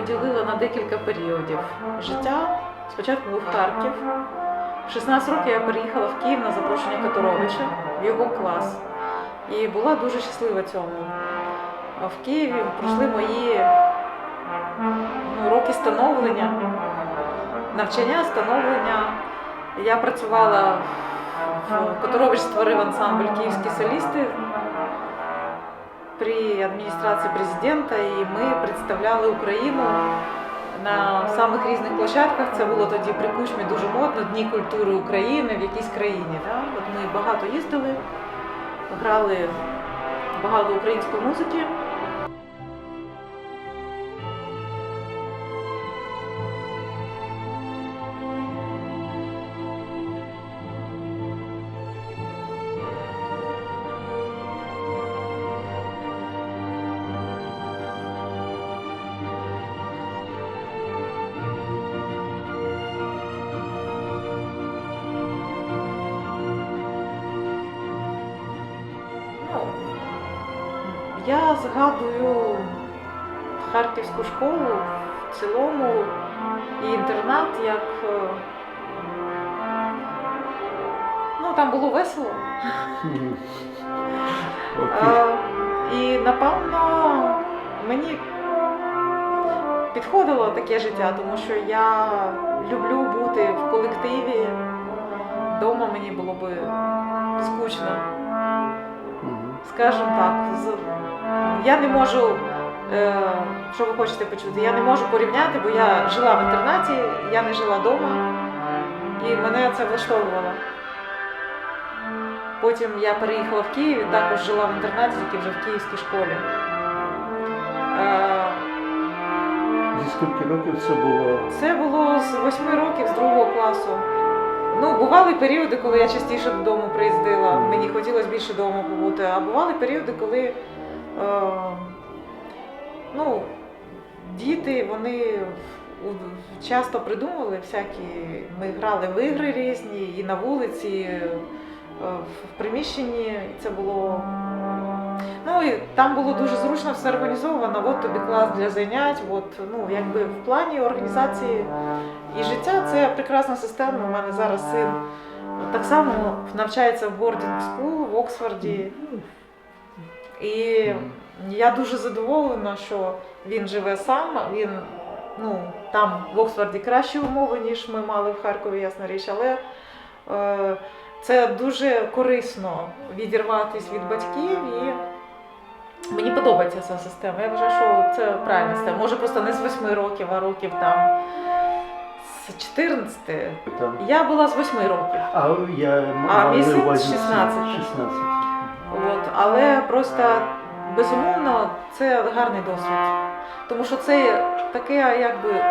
поділила на декілька періодів життя. Спочатку був Харків. В 16 років я переїхала в Київ на запрошення Каторовича в його клас. І була дуже щаслива цьому. В Києві пройшли мої ну, роки становлення, навчання, становлення. Я працювала в Которович створив ансамбль Київські солісти при адміністрації президента, і ми представляли Україну на самих різних площадках. Це було тоді при кучмі дуже модно, Дні культури України в якійсь країні. Да? От ми багато їздили, грали багато української музики. Харківську школу в цілому і інтернат як. е, Ну, там було весело. Е, І напевно мені підходило таке життя, тому що я люблю бути в колективі. Дома мені було би скучно. Скажімо так, я не можу. Що ви хочете почути, я не можу порівняти, бо я жила в інтернаті, я не жила вдома, і мене це влаштовувало. Потім я переїхала в Київ і також жила в інтернаті, тільки вже в київській школі. Е... Зі скільки років це було? Це було з восьми років, з другого класу. Ну, бували періоди, коли я частіше додому приїздила, мені хотілося більше вдома побути, а бували періоди, коли е, ну, діти вони часто придумували всякі. Ми грали в ігри різні і на вулиці, е, в приміщенні. Це було. Ну і там було дуже зручно все організовано. От тобі клас для занять. От, ну, якби в плані організації і життя це прекрасна система. У мене зараз син так само навчається в school в Оксфорді. І я дуже задоволена, що він живе сам. Він ну, там в Оксфорді кращі умови, ніж ми мали в Харкові, ясна річ, але е, це дуже корисно відірватися від батьків і. Мені подобається ця система. Я вважаю, що це правильна система. Може просто не з 8 років, а років там з 14. Там. Я була з 8 років. А я А мій син 16. 16. От, але просто безумовно це гарний досвід. Тому що це таке якби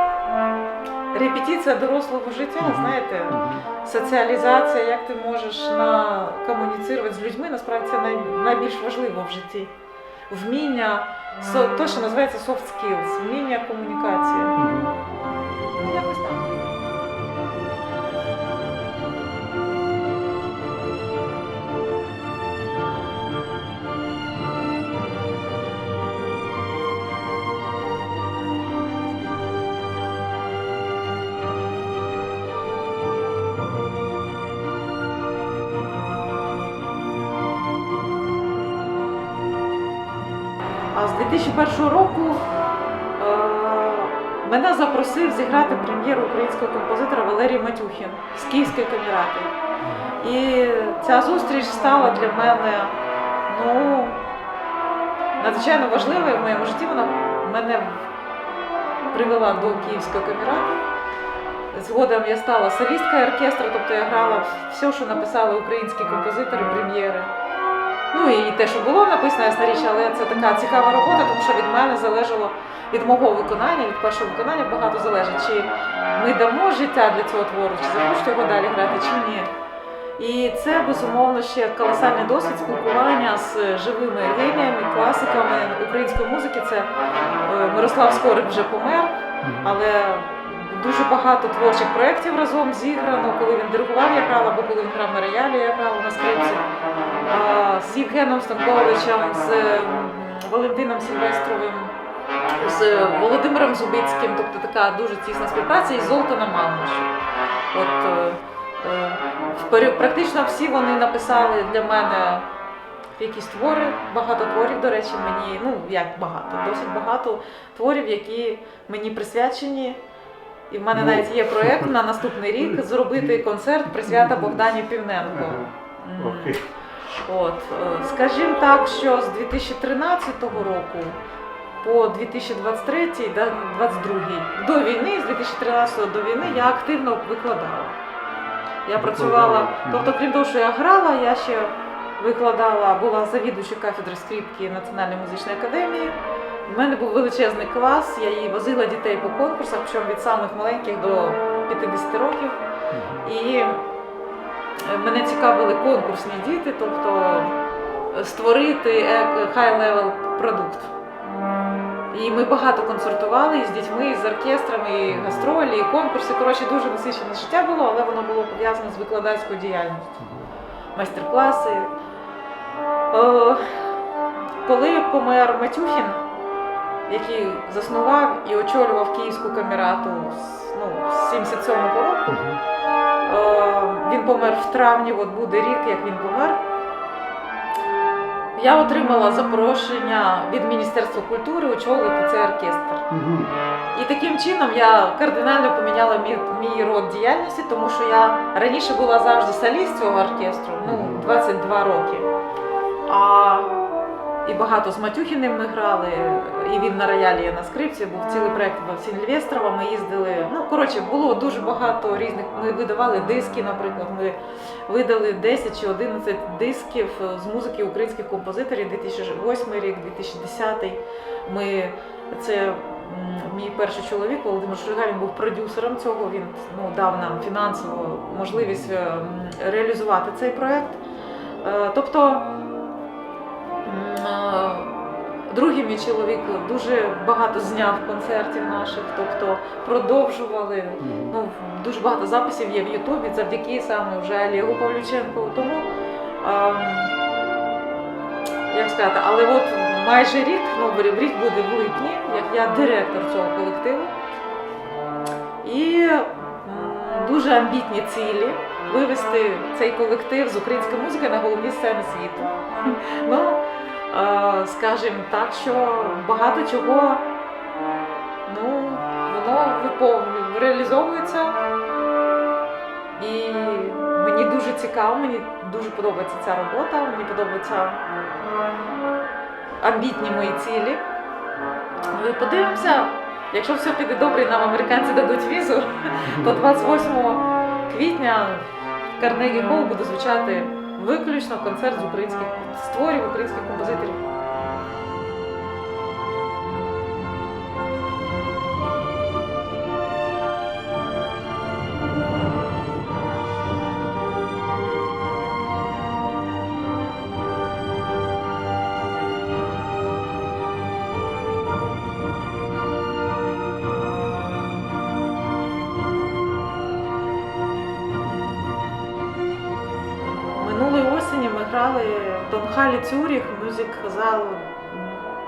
репетиція дорослого життя, знаєте, соціалізація, як ти можеш на комуніцирувати з людьми, насправді це най, найбільш важливо в житті. Вміння, то, що називається soft skills, вміння комунікації. 2001 року е, мене запросив зіграти прем'єру українського композитора Валерій Матюхін з Київської камерати. І ця зустріч стала для мене ну, надзвичайно важливою в моєму житті. Вона мене привела до Київської камерати. Згодом я стала солісткою оркестру, тобто я грала все, що написали українські композитори, прем'єри. Ну і те, що було написано, ясна річ, але це така цікава робота, тому що від мене залежало від мого виконання, від першого виконання багато залежить, чи ми дамо життя для цього твору, чи захочуть його далі грати, чи ні. І це безумовно ще колосальний досвід спілкування з живими геніями, класиками української музики. Це е, Мирослав Скорик вже помер, але дуже багато творчих проєктів разом зіграно. Коли він диригував, я грала, або коли він грав на роялі, я грала на скрипці. З Євгеном Станковичем, з Валентином Сильвестровим. з Володимиром Зубицьким, тобто така дуже тісна співпраця, і Золтана Малмаш. От, е, е, практично всі вони написали для мене якісь твори, багато творів, до речі, мені, ну як багато, досить багато творів, які мені присвячені. І в мене Ну. навіть є проєкт на наступний рік зробити концерт присвята Богдані Півненко. Окей. От, е, скажімо так, що з 2013 року по 2023 да, 22 до війни, з 2013 до війни я активно викладала. Я працювала, тобто, крім того, що я грала, я ще викладала, була завідувачою кафедри скрипки Національної музичної академії. У мене був величезний клас, я її возила дітей по конкурсах, причому від самих маленьких до 50 років. І е, мене цікавили конкурсні діти, тобто е, створити хай-левел продукт. І ми багато концертували і з дітьми, і з оркестрами, і гастролі, і конкурси. Коротше, дуже насичене життя було, але воно було пов'язано з викладацькою діяльністю. Майстер-класи. Е, Коли помер Матюхін, який заснував і очолював Київську камерату з, ну, з 77-го року, Е, Він помер в травні, от буде рік, як він помер. Я отримала запрошення від Міністерства культури очолити цей оркестр. І таким чином я кардинально поміняла мій, мій род діяльності, тому що я раніше була завжди соліст цього оркестру, ну, 22 роки. А і багато з Матюхіним ми грали, і він на роялі, я на скрипці, був цілий проєкт Сільвестрова, ми їздили. Ну, коротше, було дуже багато різних. Ми видавали диски, наприклад. Ми видали 10 чи 11 дисків з музики українських композиторів 2008 рік, 2010. Ми це мій перший чоловік Володимир Шульга, був продюсером цього. Він ну, дав нам фінансову можливість е, реалізувати цей проєкт. Е, Тобто, другий мій чоловік дуже багато зняв концертів наших, тобто продовжували. Ну, дуже багато записів є в Ютубі завдяки саме вже Олегу Павлюченкову. Тому, як сказати, але от майже рік, ну рік буде в липні, як я директор цього колективу. І м, дуже амбітні цілі вивести цей колектив з української музики на головні сцени світу. Ну, скажімо так, що багато чого ну, воно випов- реалізовується. І мені дуже цікаво, мені дуже подобається ця робота, мені подобаються амбітні мої цілі. Ну і подивимося, якщо все піде добре, і нам американці дадуть візу, то 28 квітня в Карнегі Холл буде звучати виключно концерт з українських створів, українських композиторів. Грали в Донхалі Цюріх, мюзик зал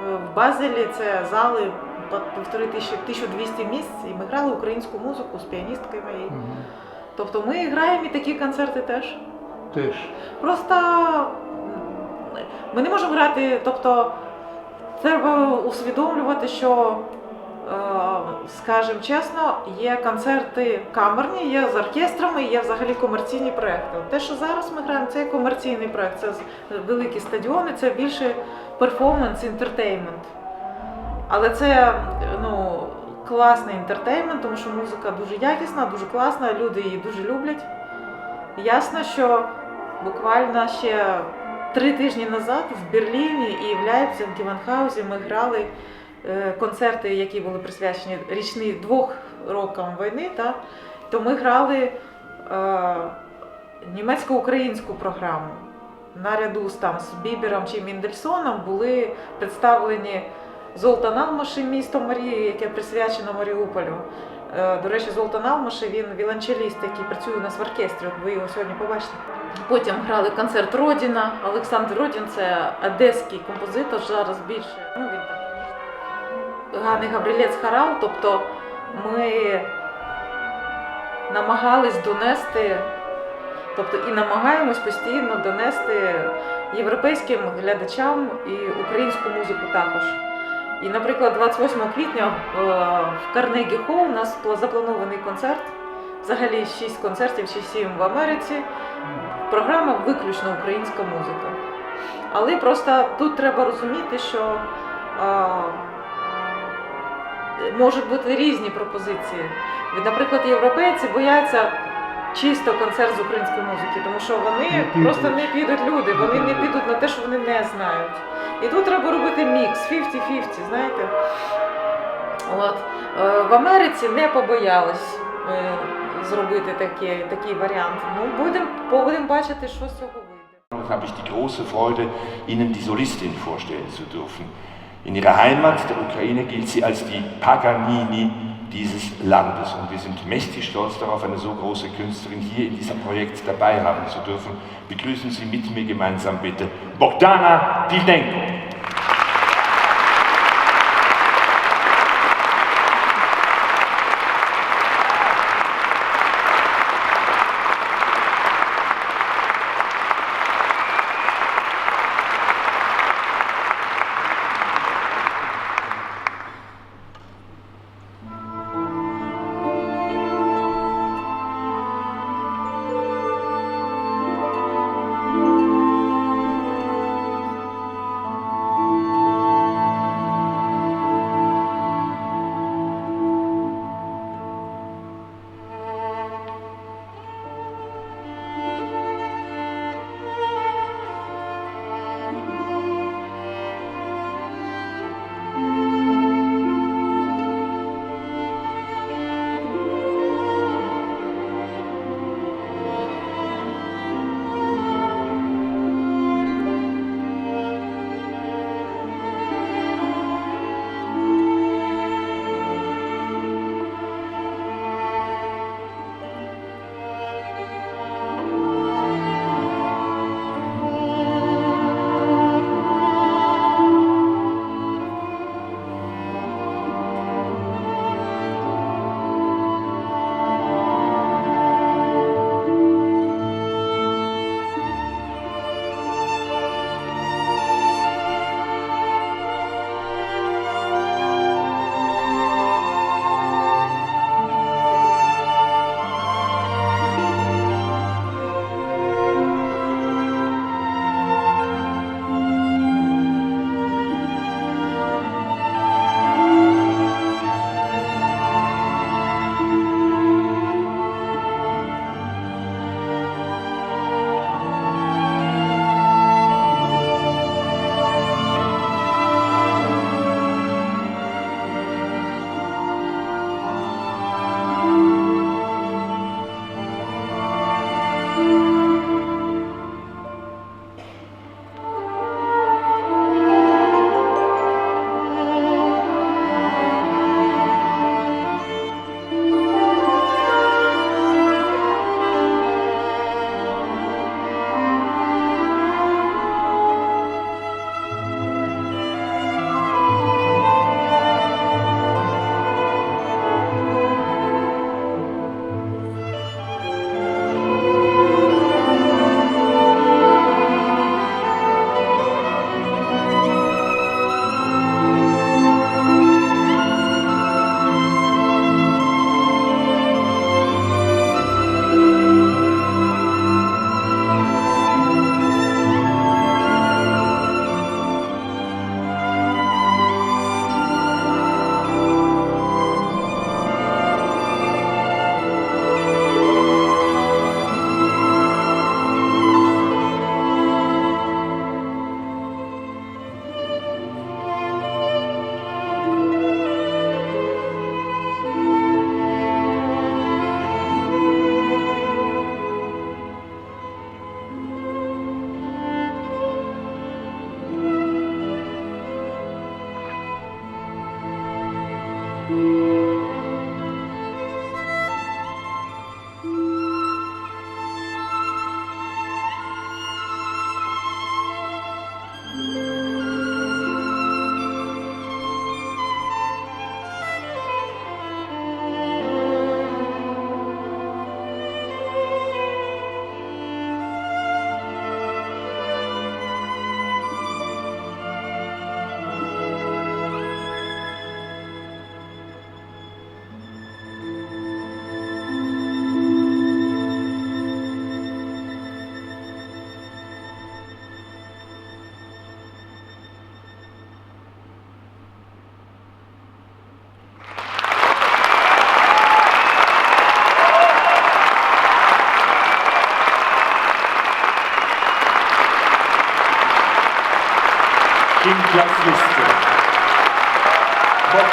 в Базелі. Це зали по півтори тисячі 1200 місць, і ми грали українську музику з піаністкою моєю. Тобто ми граємо і такі концерти теж. Теж. Просто ми не можемо грати, тобто треба усвідомлювати, що, е, скажімо чесно, є концерти камерні, є з оркестрами, є взагалі комерційні проекти. Те, що зараз ми граємо, це комерційний проект, це з- великі стадіони, це більше перформанс, інтертеймент. Але це ну, класний інтертеймент, тому що музика дуже якісна, дуже класна, люди її дуже люблять. Ясно, що буквально ще три тижні назад в Берліні і в Ляйпці, в Гівенхаузі ми грали е, концерти, які були присвячені річні двох рокам війни. Та, то ми грали е, німецько-українську програму. Наряду з, там, з Бібером чи Міндельсоном були представлені Золтан Алмаші, місто Марії, яке присвячено Маріуполю. Е, До речі, Золтан Алмаші, він віолончеліст, який працює у нас в оркестрі. Ви його сьогодні побачите. Потім грали концерт Родіна. Олександр Родін це одеський композитор, зараз більше. Ну, він Ганни Габрилець Харал, тобто ми намагались донести, тобто і намагаємось постійно донести європейським глядачам і українську музику також. І, наприклад, 28 квітня е, в Карнегі Холл у нас запланований концерт. Взагалі 6 концертів чи 7 в Америці. Програма виключно українська музика. Але просто тут треба розуміти, що е, можуть бути різні пропозиції. Від, наприклад, європейці бояться чисто концерт з української музики, тому що вони Не просто не підуть люди, вони не підуть на те, що вони не знають. І тут треба робити мікс 50-50, знаєте. От. Е, В Америці не побоялись е, зробити такі, такий варіант. Ну, будемо будем бачити, що з цього вийде. habe ich die große Freude, Ihnen die Solistin vorstellen zu dürfen. In ihrer Heimat, der Ukraine, gilt sie als die Paganini dieses Landes. Und wir sind mächtig stolz darauf, eine so große Künstlerin hier in diesem Projekt dabei haben zu dürfen. Begrüßen Sie mit mir gemeinsam bitte Bogdana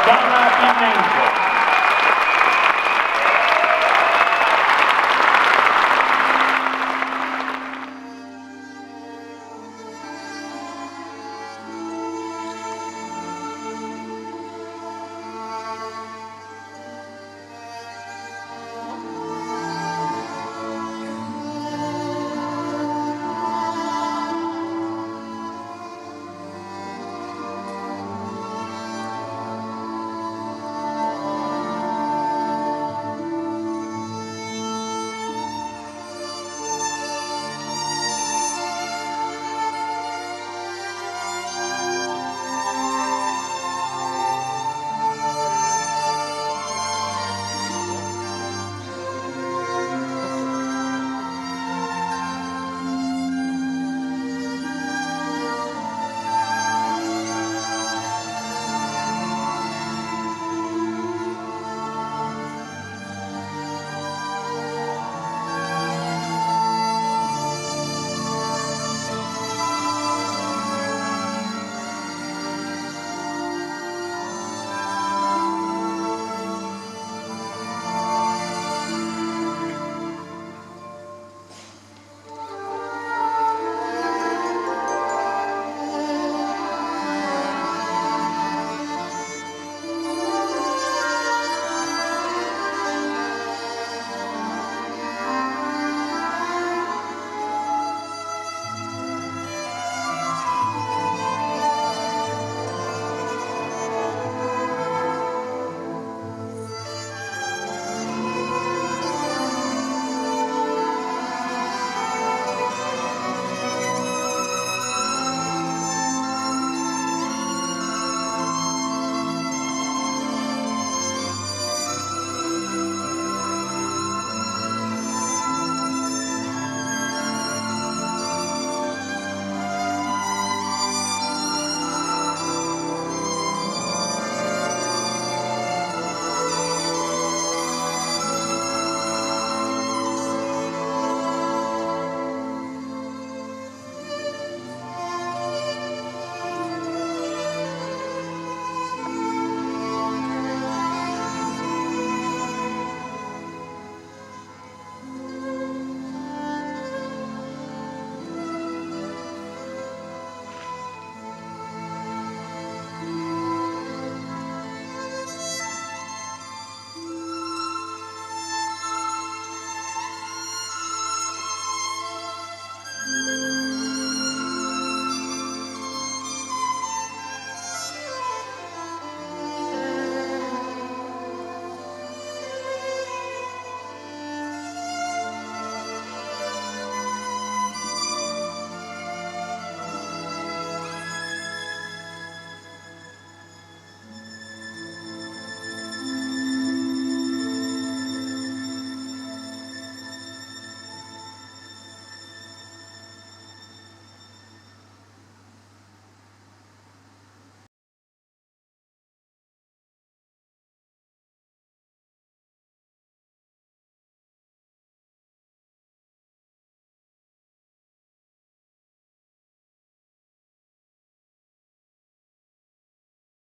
バーナー・ピンレンコ